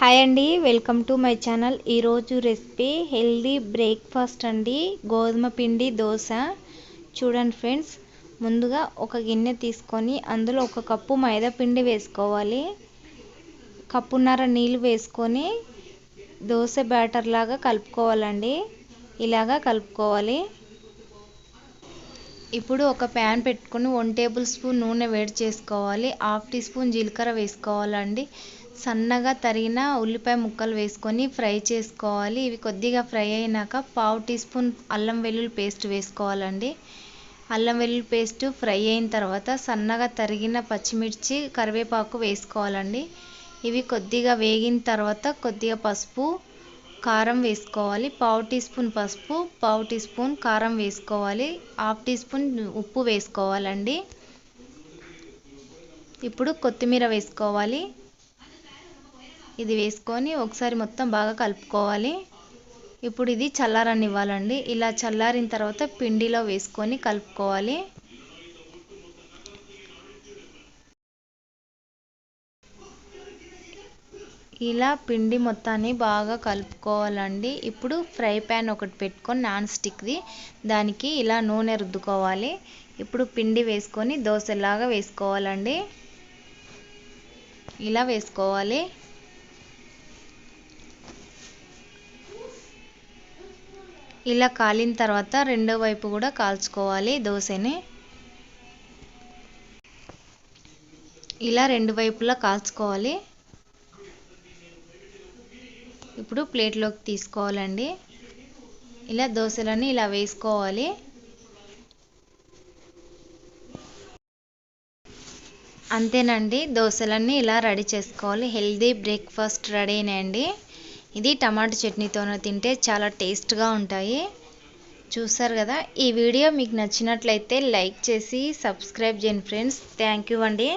Hi అండి welcome to my channel. ఈరోజు recipe healthy breakfast అండి గోధుమ పిండి దోశ. చూడండి ఫ్రెండ్స్ ముందుగా ఒక గిన్నె తీసుకొని అందులో ఒక కప్పు మైదా పిండి వేసుకోవాలి. కప్పున్నర నీళ్ళు వేసుకొని దోశ బ్యాటర్ లాగా కలుపుకోవాలండి. ఇలాగా కలుపుకోవాలి. ఇప్పుడు ఒక ప్యాన్ పెట్టుకొని వన్ టేబుల్ స్పూన్ నూనె వేడి చేసుకోవాలి. హాఫ్ టీ స్పూన్ జీలకర్ర వేసుకోవాలండి. సన్నగా తరిగిన ఉల్లిపాయ ముక్కలు వేసుకొని ఫ్రై చేసుకోవాలి. ఇవి కొద్దిగా ఫ్రై అయినాక పావు టీ స్పూన్ అల్లం వెల్లుల్లి పేస్ట్ వేసుకోవాలండి. అల్లం వెల్లుల్లి పేస్ట్ ఫ్రై అయిన తర్వాత సన్నగా తరిగిన పచ్చిమిర్చి కరివేపాకు వేసుకోవాలండి. ఇవి కొద్దిగా వేగిన తర్వాత కొద్దిగా పసుపు కారం వేసుకోవాలి. పావు టీ స్పూన్ పసుపు పావు టీ స్పూన్ కారం వేసుకోవాలి. హాఫ్ టీ స్పూన్ ఉప్పు వేసుకోవాలండి. ఇప్పుడు కొత్తిమీర వేసుకోవాలి. ఇది వేసుకొని ఒకసారి మొత్తం బాగా కలుపుకోవాలి. ఇప్పుడు ఇది చల్లారనివ్వాలండి. ఇలా చల్లారిన తర్వాత పిండిలో వేసుకొని కలుపుకోవాలి. ఇలా పిండి మొత్తాన్ని బాగా కలుపుకోవాలండి. ఇప్పుడు ఫ్రై ప్యాన్ ఒకటి పెట్టుకొని నాన్ స్టిక్ది దానికి ఇలా నూనె రుద్దుకోవాలి. ఇప్పుడు పిండి వేసుకొని దోశలాగా వేసుకోవాలండి. ఇలా వేసుకోవాలి. ఇలా కాలిన తర్వాత రెండో వైపు కూడా కాల్చుకోవాలి దోశని. ఇలా రెండు వైపులా కాల్చుకోవాలి. ఇప్పుడు ప్లేట్లోకి తీసుకోవాలండి. ఇలా దోశలని ఇలా వేసుకోవాలి. అంతేనండి దోశలన్నీ ఇలా రెడీ చేసుకోవాలి. హెల్దీ బ్రేక్ఫాస్ట్ రెడీ అయినాయండి ఇది టమాటా చట్నీతోనే తింటే చాలా టేస్ట్గా ఉంటాయి. చూసారు కదా? ఈ వీడియో మీకు నచ్చినట్లయితే లైక్ చేసి సబ్స్క్రైబ్ చేయండి ఫ్రెండ్స్. థ్యాంక్ యూ అండి.